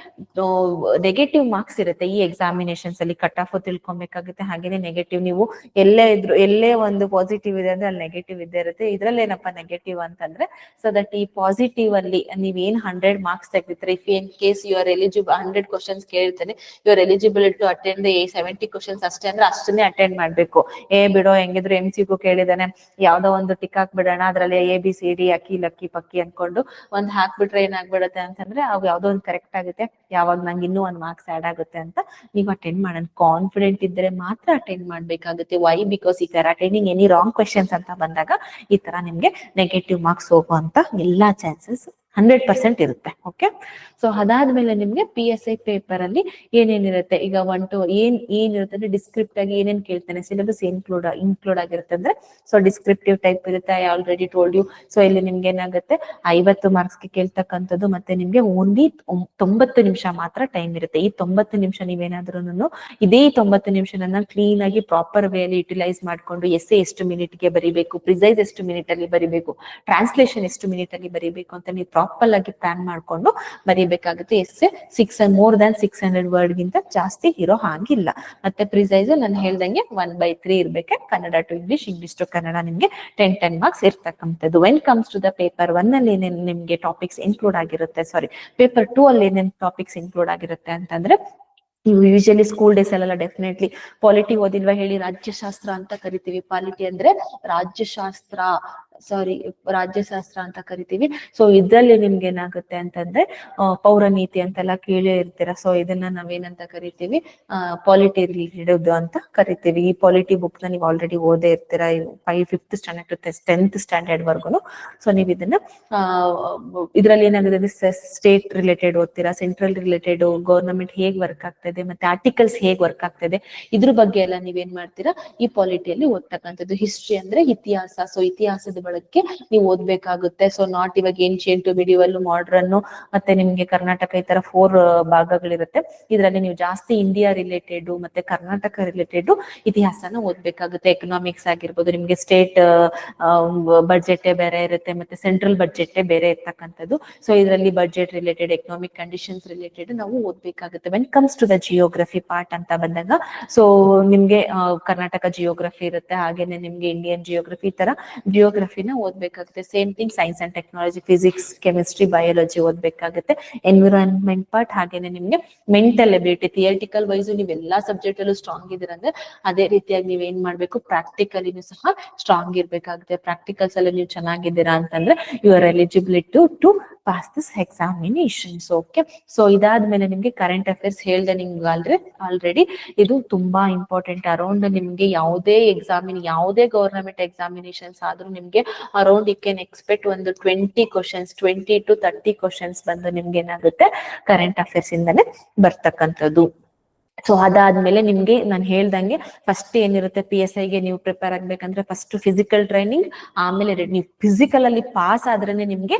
ನೆಗೆಟಿವ್ ಮಾರ್ಕ್ಸ್ ಇರುತ್ತೆ. ಈ ಎಕ್ಸಾಮಿನೇಷನ್ಸ್ ಅಲ್ಲಿ ಕಟ್ ಆಫ್ ತಿಳ್ಕೊಬೇಕಾಗುತ್ತೆ. ಹಾಗೇನೆ ನೆಗೆಟಿವ್ ನೀವು ಎಲ್ಲೇ ಇದ್ರು, ಎಲ್ಲೇ ಒಂದು ಪಾಸಿಟಿವ್ ಇದೆ ಅಂದ್ರೆ ಅಲ್ಲಿ ನೆಗೆಟಿವ್ ಇದ್ದೇ ಇರುತ್ತೆ. ಇದ್ರಲ್ಲಿ ಏನಪ್ಪಾ ನೆಗೆಟಿವ್ ಅಂತಂದ್ರೆ ಸೊ ದಟ್ ಈ ಪಾಸಿಟಿವ್ ಅಲ್ಲಿ ನೀವೇನ್ hundred marks ತೆಗೆದಿದ್ರೆ if in case you are eligible hundred questions ಕೇಳ್ತಾನೆ you are eligible to attend seventy questions ಅಷ್ಟೇ ಅಂದ್ರೆ ಅಷ್ಟನ್ನೇ ಅಟೆಂಡ್ ಮಾಡ್ಬೇಕು. ಏ ಬಿಡೋ, ಹೆಂಗಿದ್ರು ಎಂ ಸಿಗೂ ಕೇಳಿದಾನೆ. ಯಾವ್ದೋ ಒಂದು ಟಿಕ್ ಹಾಕ್ಬಿಡೋಣ, ಅದ್ರಲ್ಲಿ ಎ ಬಿ ಸಿ ಡಿ ಅಕ್ಕಿ, ಲಕ್ಕಿ, ಪಕ್ಕಿ ಅನ್ಕೊಂಡು ಒಂದ್ ಹಾಕ್ಬಿಟ್ರೆ ಏನಾಗ್ಬಿಡತ್ತೆ ಅಂತಂದ್ರೆ, ಅವ್ ಯಾವ್ದೋ ಒಂದ್ ಕರೆಕ್ಟ್ ಆಗುತ್ತೆ. ಯಾವಾಗ ನಂಗೆ ಇನ್ನೂ ಒಂದ್ ಮಾರ್ಕ್ಸ್ ಆಡ್ ಆಗುತ್ತೆ ಅಂತ ನೀವು ಅಟೆಂಡ್ ಮಾಡೋಣ. ಕಾನ್ಫಿಡೆಂಟ್ ಇದ್ರೆ ಮಾತ್ರ ಅಟೆಂಡ್ ಮಾಡ್ಬೇಕಾಗುತ್ತೆ. ವೈ ಬಿಕಾಸ್ ಈ ತರ ಅಟೆಂಡಿಂಗ್ ಎನಿ ರಾಂಗ್ ಕ್ವೆಶನ್ಸ್ ಅಂತ ಬಂದಾಗ, ಈ ತರ ನಿಮ್ಗೆ ನೆಗೆಟಿವ್ ಮಾರ್ಕ್ಸ್ ಹೋಗುವಂತ ಎಲ್ಲಾ ಚಾನ್ಸಸ್ ಹಂಡ್ರೆಡ್ ಪರ್ಸೆಂಟ್ ಇರುತ್ತೆ ಓಕೆ ಸೊ ಅದಾದ್ಮೇಲೆ ನಿಮ್ಗೆ ಪಿ ಎಸ್ ಐ ಪೇಪರ್ ಅಲ್ಲಿ ಏನೇನಿರುತ್ತೆ? ಈಗ ಒನ್ ಟು ಏನ್, ಏನಿರುತ್ತೆ ಅಂದ್ರೆ ಡಿಸ್ಕ್ರಿಪ್ಟ್ ಆಗಿ ಏನೇನ್ ಕೇಳ್ತಾನೆ? ಸಿಲೆಬಸ್ ಇನ್ಕ್ಲೂಡ್ ಇನ್ಕ್ಲೂಡ್ ಆಗಿರುತ್ತೆ ಅಂದ್ರೆ ಸೊ ಡಿಸ್ಕ್ರಿಪ್ಟಿವ್ ಟೈಪ್ ಇರುತ್ತೆ I already told you so ಇಲ್ಲಿ ನಿಮ್ಗೆ ಏನಾಗುತ್ತೆ? ಐವತ್ತು ಮಾರ್ಕ್ಸ್ಗೆ ಕೇಳ್ತಕ್ಕಂಥದ್ದು, ಮತ್ತೆ ನಿಮ್ಗೆ ಓನ್ಲಿ ತೊಂಬತ್ತು ನಿಮಿಷ ಮಾತ್ರ ಟೈಮ್ ಇರುತ್ತೆ. ಈ ತೊಂಬತ್ತು ನಿಮಿಷ ನೀವೇನಾದ್ರೂ ಇದೇ ತೊಂಬತ್ತು ನಿಮಿಷನ ಕ್ಲೀನ್ ಆಗಿ ಪ್ರಾಪರ್ ವೇ ಅಲ್ಲಿ ಯುಟಿಲೈಸ್ ಮಾಡ್ಕೊಂಡು ಎಸ್ಸೆ ಎಷ್ಟು ಮಿನಿಟ್ಗೆ ಬರಿಬೇಕು ಪ್ರಿಸೈಸ್ ಎಷ್ಟು ಮಿನಿಟ್ ಅಲ್ಲಿ ಬರಿಬೇಕು ಟ್ರಾನ್ಸ್ಲೇಷನ್ ಎಷ್ಟು ಮಿನಿಟ್ ಅಲ್ಲಿ ಬರಿಬೇಕು ಅಂತ ನೀವು ಪ್ರಾಪರ್ ಆಗಿ ಪ್ಲಾನ್ ಮಾಡ್ಕೊಂಡು ಬರಿಬೇಕಾಗುತ್ತೆ essay six more than six hundred word ಗಿಂತ ಜಾಸ್ತಿ ಇರೋ ಹಾಗಿಲ್ಲ. ಮತ್ತೆ ಪ್ರಿಸೈಸ್ ನಾನು ಹೇಳ್ದಂಗೆ ಒನ್ ಬೈ ತ್ರೀ ಇರ್ಬೇಕು. Kannada to English English to Kannada ನಿಮ್ಗೆ ಟೆನ್ ಟೆನ್ ಮಾರ್ಕ್ಸ್ ಇರ್ತಕ್ಕಂಥದ್ದು. When comes to the paper one ಅಲ್ಲಿ ಏನೇನು ನಿಮ್ಗೆ ಟಾಪಿಕ್ಸ್ ಇನ್ಕ್ಲೂಡ್ ಆಗಿರುತ್ತೆ ಸಾರಿ ಪೇಪರ್ ಟೂ ಅಲ್ಲಿ ಏನೇನು ಟಾಪಿಕ್ಸ್ ಇನ್ಕ್ಲೂಡ್ ಆಗಿರುತ್ತೆ ಅಂತಂದ್ರೆ, ನೀವು ಯೂಶಲಿ ಸ್ಕೂಲ್ ಡೇಸ್ ಅಲ್ಲೆಲ್ಲ ಡೆಫಿನೆಟ್ಲಿ ಪಾಲಿಟಿ ಓದಿಲ್ವಾ ಹೇಳಿ ರಾಜ್ಯಶಾಸ್ತ್ರ ಅಂತ ಕರಿತೀವಿ. ಪಾಲಿಟಿ ಅಂದ್ರೆ ರಾಜ್ಯಶಾಸ್ತ್ರ ಸಾರಿ ರಾಜ್ಯಶಾಸ್ತ್ರ ಅಂತ ಕರಿತೀವಿ. ಸೊ ಇದ್ರಲ್ಲಿ ನಿಮ್ಗೆ ಏನಾಗುತ್ತೆ ಅಂತಂದ್ರೆ ಆ, ಪೌರನೀತಿ ಅಂತೆಲ್ಲ ಕೇಳೇ ಇರ್ತೀರ? ಸೊ ಇದನ್ನ ನಾವೇನಂತ ಕರಿತೀವಿ? ಪಾಲಿಟಿ ರಿಲೇಟೆಡ್ ಅಂತ ಕರಿತೀವಿ. ಈ ಪಾಲಿಟಿ ಬುಕ್ನ ನೀವು ಆಲ್ರೆಡಿ ಓದೇ ಇರ್ತೀರ? Five fifth standard tenth standard ವರ್ಗುನು. So ನೀವು ಇದನ್ನ ಇದ್ರಲ್ಲಿ ಏನಾಗುತ್ತೆ ಸ್ಟೇಟ್ ರಿಲೇಟೆಡ್ ಓದ್ತೀರಾ? ಸೆಂಟ್ರಲ್ ರಿಲೇಟೆಡ್ ಗವರ್ನಮೆಂಟ್ ಹೇಗ್ ವರ್ಕ್ ಆಗ್ತದೆ? ಮತ್ತೆ ಆರ್ಟಿಕಲ್ಸ್ ಹೇಗ್ ವರ್ಕ್ ಆಗ್ತದೆ? ಇದ್ರ ಬಗ್ಗೆ ಎಲ್ಲ ನೀವೇನ್ ಮಾಡ್ತೀರಾ? ಈ ಪಾಲಿಟಿಯಲ್ಲಿ ಓದ್ತಕ್ಕಂಥದ್ದು. ಹಿಸ್ಟ್ರಿ ಅಂದ್ರೆ ಇತಿಹಾಸ. ಸೊ ಇತಿಹಾಸದ ಬಳಕೆ ನೀವು ಓದ್ಬೇಕಾಗುತ್ತೆ. ಸೊ ನಾಟ್ ಇವಾಗ ಏನ್ಶಿಯಂಟ್ ಮಿಡಿವಲ್ ಮಾಡ್ರನ್ ಮತ್ತೆ ನಿಮ್ಗೆ ಕರ್ನಾಟಕ ಈ ತರ ಫೋರ್ ಭಾಗಗಳಿರುತ್ತೆ. ಇದರಲ್ಲಿ ನೀವು ಜಾಸ್ತಿ ಇಂಡಿಯಾ ರಿಲೇಟೆಡ್ ಮತ್ತೆ ಕರ್ನಾಟಕ ರಿಲೇಟೆಡ್ ಇತಿಹಾಸನ ಓದ್ಬೇಕಾಗುತ್ತೆ. ಎಕನಾಮಿಕ್ಸ್ ಆಗಿರ್ಬೋದು, ನಿಮ್ಗೆ ಸ್ಟೇಟ್ ಬಡ್ಜೆಟ್ ಬೇರೆ ಇರುತ್ತೆ ಮತ್ತೆ ಸೆಂಟ್ರಲ್ ಬಡ್ಜೆಟ್ ಬೇರೆ ಇರ್ತಕ್ಕಂಥದ್ದು. ಸೊ ಇದರಲ್ಲಿ budget related economic conditions related ನಾವು ಓದ್ಬೇಕಾಗುತ್ತೆ. When comes to the geography part ಅಂತ ಬಂದಾಗ ಸೊ ನಿಮ್ಗೆ ಕರ್ನಾಟಕ ಜಿಯೋಗ್ರಫಿ ಇರುತ್ತೆ, ಹಾಗೇನೆ ನಿಮ್ಗೆ ಇಂಡಿಯನ್ ಜಿಯೋಗ್ರಫಿ ತರ ತರ ಜಿಯೋಗ್ರಫಿನ ಓದ್ಬೇಕಾಗುತ್ತೆ. Same thing science and technology physics chemistry biology ಓದ್ಬೇಕಾಗುತ್ತೆ. Environment part ಹಾಗೇನೆ ನಿಮ್ಗೆ ಮೆಂಟಲ್ ಎಬಿಲಿಟಿ ಥಿಯೇಟಿಕಲ್ ವೈಸ್ ನೀವು ಎಲ್ಲಾ ಸಬ್ಜೆಕ್ಟ್ ಅಲ್ಲೂ ಸ್ಟ್ರಾಂಗ್ ಇದ್ರಂದ್ರೆ ಅದೇ ರೀತಿಯಾಗಿ ನೀವ್ ಏನ್ ಮಾಡ್ಬೇಕು? ಪ್ರಾಕ್ಟಿಕಲಿನೂ ಸಹ ಸ್ಟ್ರಾಂಗ್ ಇರ್ಬೇಕಾಗುತ್ತೆ. ಪ್ರಾಕ್ಟಿಕಲ್ಸ್ ಅಲ್ಲಿ ನೀವು ಚೆನ್ನಾಗಿದ್ದೀರಾ ಅಂತಂದ್ರೆ you are eligibility to pass this examinations okay so ಇದಾದ್ಮೇಲೆ ನಿಮ್ಗೆ ಕರೆಂಟ್ ಅಫೇರ್ಸ್ ಹೇಳ್ದೆ ನಿಮ್ಗೆ ಆಲ್ರೆಡಿ ಆಲ್ರೆಡಿ ಇದು ತುಂಬಾ ಇಂಪಾರ್ಟೆಂಟ್ ಅರೌಂಡ್ ನಿಮ್ಗೆ ಯಾವುದೇ ಎಕ್ಸಾಮಿನ್ ಯಾವುದೇ ಗವರ್ನಮೆಂಟ್ ಎಕ್ಸಾಮಿನೇಷನ್ಸ್ ಆದ್ರೂ ನಿಮ್ಗೆ ಅರೌಂಡ್ ಯು ಕ್ಯಾನ್ ಎಕ್ಸ್ಪೆಕ್ಟ್ ಒಂದು twenty questions twenty to thirty questions ಬಂದು ನಿಮ್ಗೆ ಏನಾಗುತ್ತೆ? ಕರೆಂಟ್ ಅಫೇರ್ಸ್ ಇಂದಾನೆ ಬರ್ತಕ್ಕಂಥದ್ದು. ಸೊ ಅದಾದ್ಮೇಲೆ ನಿಮ್ಗೆ ನಾನು ಹೇಳ್ದಂಗೆ ಫಸ್ಟ್ ಏನಿರುತ್ತೆ ಪಿ ಎಸ್ ಐಗೆ ನೀವು ಪ್ರಿಪೇರ್ ಆಗ್ಬೇಕಂದ್ರೆ ಫಸ್ಟ್ ಫಿಸಿಕಲ್ ಟ್ರೈನಿಂಗ್ ಆಮೇಲೆ ನೀವು ಫಿಸಿಕಲ್ ಅಲ್ಲಿ ಪಾಸ್ ಆದ್ರೇನೆ ನಿಮ್ಗೆ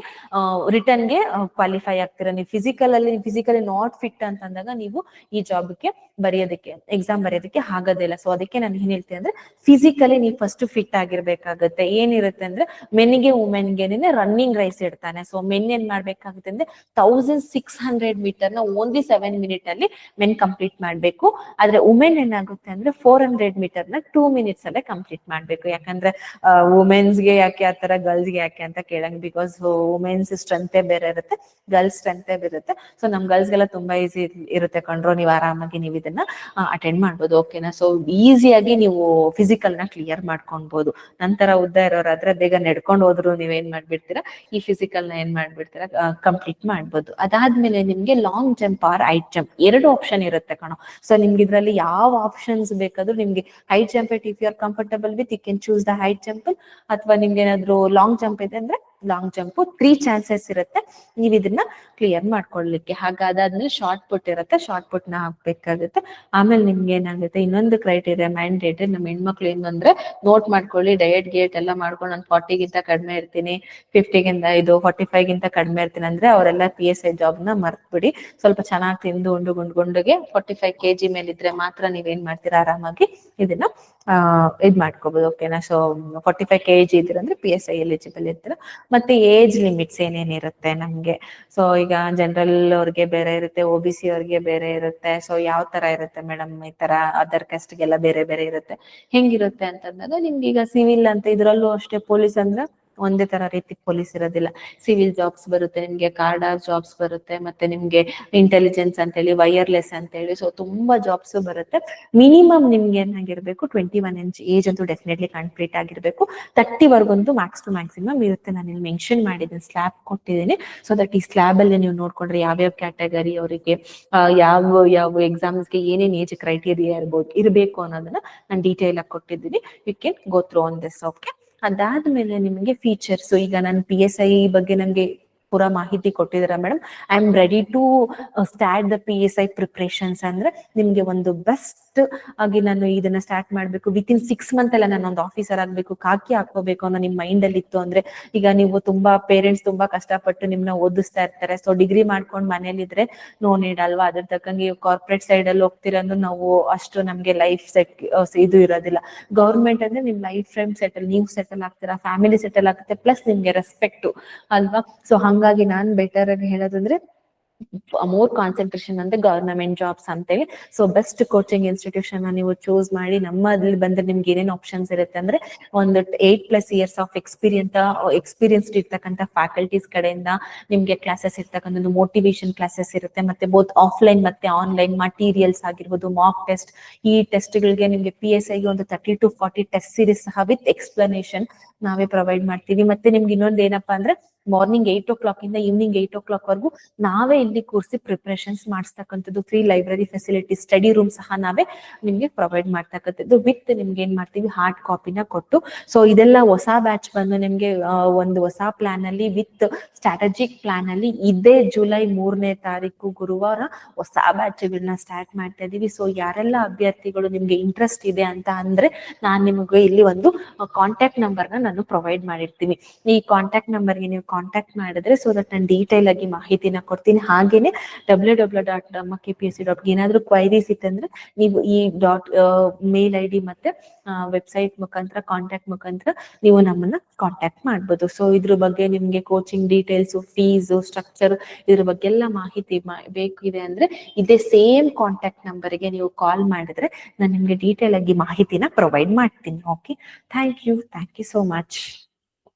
ರಿಟರ್ನ್ಗೆ ಕ್ವಾಲಿಫೈ ಆಗ್ತೀರಾ. ನೀವು ಫಿಸಿಕಲ್ ಅಲ್ಲಿ ಫಿಸಿಕಲಿ ನಾಟ್ ಫಿಟ್ ಅಂತ ಅಂದಾಗ ನೀವು ಈ ಜಾಬ್ಗೆ ಬರೆಯೋದಕ್ಕೆ ಎಕ್ಸಾಮ್ ಬರೆಯೋದಕ್ಕೆ ಆಗೋದಿಲ್ಲ ಸೊ ಅದಕ್ಕೆ ನಾನು ಏನ್ ಹೇಳ್ತೀನಿ ಅಂದ್ರೆ ಫಿಸಿಕಲಿ ನೀವು ಫಸ್ಟ್ ಫಿಟ್ ಆಗಿರ್ಬೇಕಾಗುತ್ತೆ. ಏನಿರುತ್ತೆ ಅಂದ್ರೆ ಮೆನ್ಗೆ ವುಮೆನ್ಗೆ ರನ್ನಿಂಗ್ ರೈಸ್ ಇಡ್ತಾನೆ. ಸೊ ಮೆನ್ ಏನ್ ಮಾಡ್ಬೇಕಾಗುತ್ತೆ ಅಂದ್ರೆ ತೌಸಂಡ್ ಸಿಕ್ಸ್ ಹಂಡ್ರೆಡ್ ಮೀಟರ್ನ ಓನ್ಲಿ ಸೆವೆನ್ ಮಿನಿಟ್ ಅಲ್ಲಿ ಮೆನ್ ಕಂಪ್ಲೀಟ್ ಮಾಡ್ಬೇಕು. ಆದ್ರೆ ವುಮೆನ್ ಏನಾಗುತ್ತೆ ಅಂದ್ರೆ ಫೋರ್ ಹಂಡ್ರೆಡ್ ಮೀಟರ್ನ ಟೂ ಮಿನಿಟ್ಸ್ ಅಲ್ಲೇ ಕಂಪ್ಲೀಟ್ ಮಾಡ್ಬೇಕು. ಯಾಕಂದ್ರೆ ವುಮೆನ್ಸ್ಗೆ ಯಾಕೆ ಆತರ ಗರ್ಲ್ಸ್ಗೆ ಯಾಕೆ ಅಂತ ಕೇಳಂಗ್ ಬಿಕಾಸ್ ವುಮೆನ್ಸ್ ಸ್ಟ್ರೆಂತೆ ಬೇರೆ ಇರುತ್ತೆ ಗರ್ಲ್ಸ್ ಸ್ಟ್ರೆಂತೆ ಬೇರೆ ಸೊ ನಮ್ ಗರ್ಲ್ಸ್ ಗೆಲ್ಲ ತುಂಬಾ ಈಸಿ ಇರುತ್ತೆ ಕಂಡ್ರೋ ನೀವು ಆರಾಮಾಗಿ ನೀವು ಇದನ್ನ ಅಟೆಂಡ್ ಮಾಡ್ಬೋದು ಓಕೆನಾ ಸೊ ಈಸಿಯಾಗಿ ನೀವು ಫಿಸಿಕಲ್ನ ಕ್ಲಿಯರ್ ಮಾಡ್ಕೊಬಹುದು ನಂತರ ಉದ್ದ ಇರೋರಾದ್ರೆ ಬೇಗ ನಡ್ಕೊಂಡು ಹೋದ್ರು ನೀವೇನ್ ಮಾಡ್ಬಿಡ್ತೀರಾ? ಈ ಫಿಸಿಕಲ್ನ ಏನ್ ಮಾಡ್ಬಿಡ್ತೀರಾ? ಕಂಪ್ಲೀಟ್ ಮಾಡ್ಬೋದು. ಅದಾದ್ಮೇಲೆ ನಿಮ್ಗೆ long jump or height jump ಎರಡು ಆಪ್ಷನ್ ಇರುತ್ತೆ ಕಣೋ. ಸೊ ನಿಮ್ಗೆ ಇದರಲ್ಲಿ ಯಾವ ಆಪ್ಷನ್ಸ್ ಬೇಕಾದ್ರೂ ನಿಮ್ಗೆ height jump it if you are comfortable with you can choose the height jump ಅಥವಾ ನಿಮ್ಗೆ ಏನಾದ್ರು ಲಾಂಗ್ ಜಂಪ್ ಇದೆ ಅಂದ್ರೆ ಲಾಂಗ್ ಜಂಪ್ ತ್ರೀ ಚಾನ್ಸಸ್ ಇರುತ್ತೆ. ನೀವು ಇದನ್ನ ಕ್ಲಿಯರ್ ಮಾಡ್ಕೊಳ್ಲಿಕ್ಕೆ. ಹಾಗಾದಾದ್ಮೇಲೆ ಶಾರ್ಟ್ ಪುಟ್ ಇರುತ್ತೆ. ಶಾರ್ಟ್ ಪುಟ್ನ ಹಾಕ್ಬೇಕಾಗುತ್ತೆ. ಆಮೇಲೆ ನಿಮ್ಗೆ ಏನಾಗುತ್ತೆ? ಇನ್ನೊಂದು ಕ್ರೈಟೀರಿಯಾ ಮ್ಯಾಂಡೇಟ್ ನಮ್ಮ ಹೆಣ್ಮಕ್ಳು ಏನು ಅಂದ್ರೆ ನೋಟ್ ಮಾಡ್ಕೊಳ್ಳಿ. ಡಯಟ್ ಗೇಟ್ ಎಲ್ಲ ಮಾಡ್ಕೊಂಡು ನಾನು ಫಾರ್ಟಿಗಿಂತ ಕಡಿಮೆ ಇರ್ತೀನಿ. ಫಿಫ್ಟಿಗಿಂತ ಇದು ಫಾರ್ಟಿ ಫೈವ್ ಗಿಂತ ಕಡಿಮೆ ಇರ್ತೀನಿ ಅಂದ್ರೆ ಅವರೆಲ್ಲ ಪಿ ಎಸ್ ಐ ಜಾಬ್ನ ಮರ್ತ್ಬಿಡಿ. ಸ್ವಲ್ಪ ಚೆನ್ನಾಗಿ ತಿಂದು ಉಂಡು ಗುಂಡು ಗುಂಡುಗೆ ಫಾರ್ಟಿ ಫೈವ್ ಕೆ ಜಿ ಮೇಲೆ ಇದ್ರೆ ಮಾತ್ರ ನೀವೇನ್ ಮಾಡ್ತೀರಾ? ಆರಾಮಾಗಿ ಇದನ್ನ ಇದ್ ಮಾಡ್ಕೋಬಹುದು ಓಕೆನಾ ಸೊ ಫಾರ್ಟಿ ಫೈವ್ ಕೆ ಇದ್ರಂದ್ರೆ ಪಿ ಎಸ್ ಐ ಎಲಿಜಿಬಲ್ ಇರ್ತೀರ ಮತ್ತೆ ಏಜ್ ಲಿಮಿಟ್ಸ್ ಏನೇನಿರುತ್ತೆ ನಮ್ಗೆ? ಸೊ ಈಗ ಜನರಲ್ ಅವ್ರಿಗೆ ಬೇರೆ ಇರುತ್ತೆ ಒ ಬಿ ಸಿ ಅವ್ರಿಗೆ ಬೇರೆ ಇರುತ್ತೆ ಸೊ ಯಾವ ತರ ಇರುತ್ತೆ ಮೇಡಮ್ ಈ ತರ ಅದರ್ ಗೆಲ್ಲ ಬೇರೆ ಬೇರೆ ಇರುತ್ತೆ? ಹೆಂಗಿರುತ್ತೆ ಅಂತಂದಾಗ ನಿಮ್ಗೆ ಈಗ ಸಿವಿಲ್ ಅಂತ ಇದ್ರಲ್ಲೂ ಅಷ್ಟೇ ಪೊಲೀಸ್ ಅಂದ್ರೆ ಒಂದೇ ತರ ರೀತಿ ಪೊಲೀಸ್ ಇರೋದಿಲ್ಲ. ಸಿವಿಲ್ ಜಾಬ್ಸ್ ಬರುತ್ತೆ, ನಿಮ್ಗೆ ಕಾರ್ಡರ್ ಜಾಬ್ಸ್ ಬರುತ್ತೆ, ಮತ್ತೆ ನಿಮ್ಗೆ ಇಂಟೆಲಿಜೆನ್ಸ್ ಅಂತ ಹೇಳಿ ವೈರ್ಲೆಸ್ ಅಂತ ಹೇಳಿ ಸೊ ತುಂಬಾ ಜಾಬ್ಸ್ ಬರುತ್ತೆ. ಮಿನಿಮಮ್ ನಿಮ್ಗೆ ಏನಾಗಿರ್ಬೇಕು ಟ್ವೆಂಟಿ ಒನ್ ಇಂಚ್ ಏಜ್ ಅಂತೂ ಡೆಫಿನೆಟ್ಲಿ ಕಂಪ್ಲೀಟ್ ಆಗಿರ್ಬೇಕು. ತರ್ಟಿ ವರ್ಗೊಂದು ಮ್ಯಾಕ್ಸ್ ಟು ಮ್ಯಾಕ್ಸಿಮಮ್ ಇರುತ್ತೆ. ನಾನು ಇಲ್ಲಿ ಮೆನ್ಷನ್ ಮಾಡಿದ್ದೀನಿ ಸ್ಲ್ಯಾಬ್ ಕೊಟ್ಟಿದ್ದೀನಿ. ಸೊ ದಟ್ ಈ ಸ್ಲ್ಯಾಬ್ ಅಲ್ಲಿ ನೀವು ನೋಡ್ಕೊಂಡ್ರೆ ಯಾವ್ಯಾವ ಕ್ಯಾಟಗರಿ ಅವರಿಗೆ ಯಾವ ಯಾವ ಎಕ್ಸಾಮ್ಸ್ಗೆ ಏನೇನ್ ಏಜ್ ಕ್ರೈಟೀರಿಯಾ ಇರ್ಬೋದು, ಇರಬೇಕು ಅನ್ನೋದನ್ನ ನಾನು ಡೀಟೇಲ್ ಆಗಿ ಕೊಟ್ಟಿದ್ದೀನಿ. You can go through on this okay ಅದಾದ್ಮೇಲೆ ನಿಮಗೆ ಫೀಚರ್ಸ್ ಈಗ ನಾನು ಪಿ ಎಸ್ ಐ ಬಗ್ಗೆ ನಮ್ಗೆ ಪೂರ ಮಾಹಿತಿ ಕೊಟ್ಟಿದ್ದೀರಾ madam? I am ready to start the P S I preparations ಅಂದ್ರೆ ನಿಮ್ಗೆ ಒಂದು ಬೆಸ್ಟ್ ಆಗಿ ನಾನು ಇದನ್ನ ಸ್ಟಾರ್ಟ್ ಮಾಡ್ಬೇಕು. ವಿತ್ ಇನ್ ಸಿಕ್ಸ್ ಮಂತ್ ಎಲ್ಲ ನಾನು ಒಂದು ಆಫೀಸರ್ ಆಗ್ಬೇಕು ಕಾಕಿ ಹಾಕೋಬೇಕು ಅನ್ನೋ ನಿಮ್ ಮೈಂಡ್ ಅಲ್ಲಿ ಇತ್ತು ಅಂದ್ರೆ ಈಗ ನೀವು ತುಂಬಾ ಪೇರೆಂಟ್ಸ್ ತುಂಬಾ ಕಷ್ಟಪಟ್ಟು ನಿಮ್ನ ಓದಿಸ್ತಾ ಇರ್ತಾರೆ. ಸೊ ಡಿಗ್ರಿ ಮಾಡ್ಕೊಂಡು ಮನೇಲಿದ್ರೆ ನೋ ನೀಡ್ ಅಲ್ವಾ? ಅದ್ರ ತಕ್ಕಂಗೆ ಕಾರ್ಪೊರೇಟ್ ಸೈಡ್ ಅಲ್ಲಿ ಹೋಗ್ತೀರ ಅಂದ್ರೆ ನಾವು ಅಷ್ಟು ನಮ್ಗೆ ಲೈಫ್ ಸೆಟ್ ಇದು ಇರೋದಿಲ್ಲ. ಗೌರ್ಮೆಂಟ್ ಅಂದ್ರೆ ನಿಮ್ ಲೈಫ್ ಫ್ರೇಮ್ ಸೆಟಲ್ ನೀವು ಸೆಟಲ್ ಆಗ್ತೀರಾ ಫ್ಯಾಮಿಲಿ ಸೆಟಲ್ ಆಗುತ್ತೆ ಪ್ಲಸ್ ನಿಮ್ಗೆ ರೆಸ್ಪೆಕ್ಟ್ ಅಲ್ವಾ? ಸೊ ಹಂಗಾಗಿ ನಾನ್ ಬೆಟರ್ ಆಗಿ ಹೇಳೋದಂದ್ರೆ ಮೋರ್ ಕಾನ್ಸಂಟ್ರೇಷನ್ ಅಂದ್ರೆ ಗವರ್ನಮೆಂಟ್ ಜಾಬ್ಸ್ ಅಂತೇಳಿ. ಸೊ ಬೆಸ್ಟ್ ಕೋಚಿಂಗ್ ಇನ್ಸ್ಟಿಟ್ಯೂಷನ್ ನೀವು ಚೂಸ್ ಮಾಡಿ, ನಮ್ಮಲ್ಲಿ ಬಂದ್ರೆ ನಿಮ್ಗೆ ಏನೇನು ಆಪ್ಷನ್ಸ್ ಇರುತ್ತೆ ಅಂದ್ರೆ, ಒಂದು eight plus years of experience experienced ಇರ್ತಕ್ಕಂಥ ಫ್ಯಾಕಲ್ಟೀಸ್ ಕಡೆಯಿಂದ ನಿಮ್ಗೆ ಕ್ಲಾಸಸ್ ಇರ್ತಕ್ಕಂಥ ಮೋಟಿವೇಶನ್ ಕ್ಲಾಸಸ್ ಇರುತ್ತೆ. ಮತ್ತೆ ಬೋತ್ ಆಫ್ಲೈನ್ ಮತ್ತೆ ಆನ್ಲೈನ್ ಮಟೀರಿಯಲ್ಸ್ ಆಗಿರ್ಬೋದು ಮಾಕ್ ಟೆಸ್ಟ್ ಈ ಟೆಸ್ಟ್ಗಳಿಗೆ ನಿಮ್ಗೆ ಪಿ ಎಸ್ ಐಗೆ ಒಂದು thirty to forty test series ಸಹ ವಿತ್ ಎಕ್ಸ್ಪ್ಲನೇಷನ್ ನಾವೇ ಪ್ರೊವೈಡ್ ಮಾಡ್ತೀವಿ. ಮತ್ತೆ ನಿಮ್ಗೆ ಇನ್ನೊಂದು ಏನಪ್ಪಾ ಅಂದ್ರೆ ಮಾರ್ನಿಂಗ್ ಏಟ್ ಓ ಕ್ಲಾಕ್ ಇಂದ ಈವ್ನಿಂಗ್ ಏಟ್ ಓ ಕ್ಲಾಕ್ ವರೆಗೂ ನಾವೇ ಇಲ್ಲಿ ಕೂರಿಸಿ preparations ಮಾಡಿಸ್ತಕ್ಕಂಥದ್ದು free library facility study room ಸಹ ನಾವೇ ನಿಮ್ಗೆ ಪ್ರೊವೈಡ್ ಮಾಡ್ತಕ್ಕಂಥದ್ದು. ವಿತ್ ನಿಮ್ಗೆ ಏನ್ ಮಾಡ್ತೀವಿ? ಹಾರ್ಡ್ ಕಾಪಿನ ಕೊಟ್ಟು. ಸೊ ಇದೆಲ್ಲ ಹೊಸ ಬ್ಯಾಚ್ ಬಂದು ನಿಮ್ಗೆ ಒಂದು ಹೊಸ ಪ್ಲಾನ್ ಅಲ್ಲಿ ವಿತ್ ಸ್ಟ್ರಾಟಜಿಕ್ ಪ್ಲಾನ್ ಅಲ್ಲಿ ಇದೇ ಜುಲೈ ಮೂರನೇ ತಾರೀಕು, ಗುರುವಾರ ಹೊಸ ಬ್ಯಾಚ್ಗಳನ್ನ ಸ್ಟಾರ್ಟ್ ಮಾಡ್ತಾ ಇದೀವಿ. ಸೊ ಯಾರೆಲ್ಲ ಅಭ್ಯರ್ಥಿಗಳು ನಿಮ್ಗೆ ಇಂಟ್ರೆಸ್ಟ್ ಇದೆ ಅಂತ ಅಂದ್ರೆ ನಾನ್ ನಿಮಗೆ ಇಲ್ಲಿ ಒಂದು ಕಾಂಟ್ಯಾಕ್ಟ್ ನಂಬರ್ ನಾನು ಪ್ರೊವೈಡ್ ಮಾಡಿರ್ತೀನಿ. ಈ ಕಾಂಟ್ಯಾಕ್ಟ್ ನಂಬರ್ಗೆ ನೀವು ಕಾಂಟ್ಯಾಕ್ಟ್ ಮಾಡಿದ್ರೆ ಸೊ ದಟ್ ನಾನು ಡೀಟೇಲ್ ಆಗಿ ಮಾಹಿತಿನ ಕೊಡ್ತೀನಿ. ಹಾಗೇನೆ ಡಬ್ಲ್ಯೂ ಡಬ್ಲ್ಯೂ ಡಾಟ್ ನಮ್ಮ K P S C dot ಏನಾದ್ರು ಕ್ವೈರೀಸ್ ಇತ್ತಂದ್ರೆ ನೀವು e dot mail I D ಮತ್ತೆ ವೆಬ್ಸೈಟ್ ಮುಖಾಂತರ ಕಾಂಟ್ಯಾಕ್ಟ್ ಮುಖಾಂತರ ನೀವು ನಮ್ಮನ್ನ ಕಾಂಟ್ಯಾಕ್ಟ್ ಮಾಡ್ಬೋದು. ಸೊ ಇದ್ರ ಬಗ್ಗೆ ನಿಮ್ಗೆ ಕೋಚಿಂಗ್ ಡೀಟೇಲ್ಸ್ ಫೀಸ್ ಸ್ಟ್ರಕ್ಚರ್ ಇದ್ರ ಬಗ್ಗೆ ಎಲ್ಲ ಮಾಹಿತಿ ಬೇಕಿದೆ ಅಂದ್ರೆ ಇದೇ ಸೇಮ್ ಕಾಂಟ್ಯಾಕ್ಟ್ ನಂಬರ್ಗೆ ನೀವು ಕಾಲ್ ಮಾಡಿದ್ರೆ ನಾನು ನಿಮ್ಗೆ ಡೀಟೇಲ್ ಆಗಿ ಮಾಹಿತಿನ ಪ್ರೊವೈಡ್ ಮಾಡ್ತೀನಿ. Okay thank you thank you so much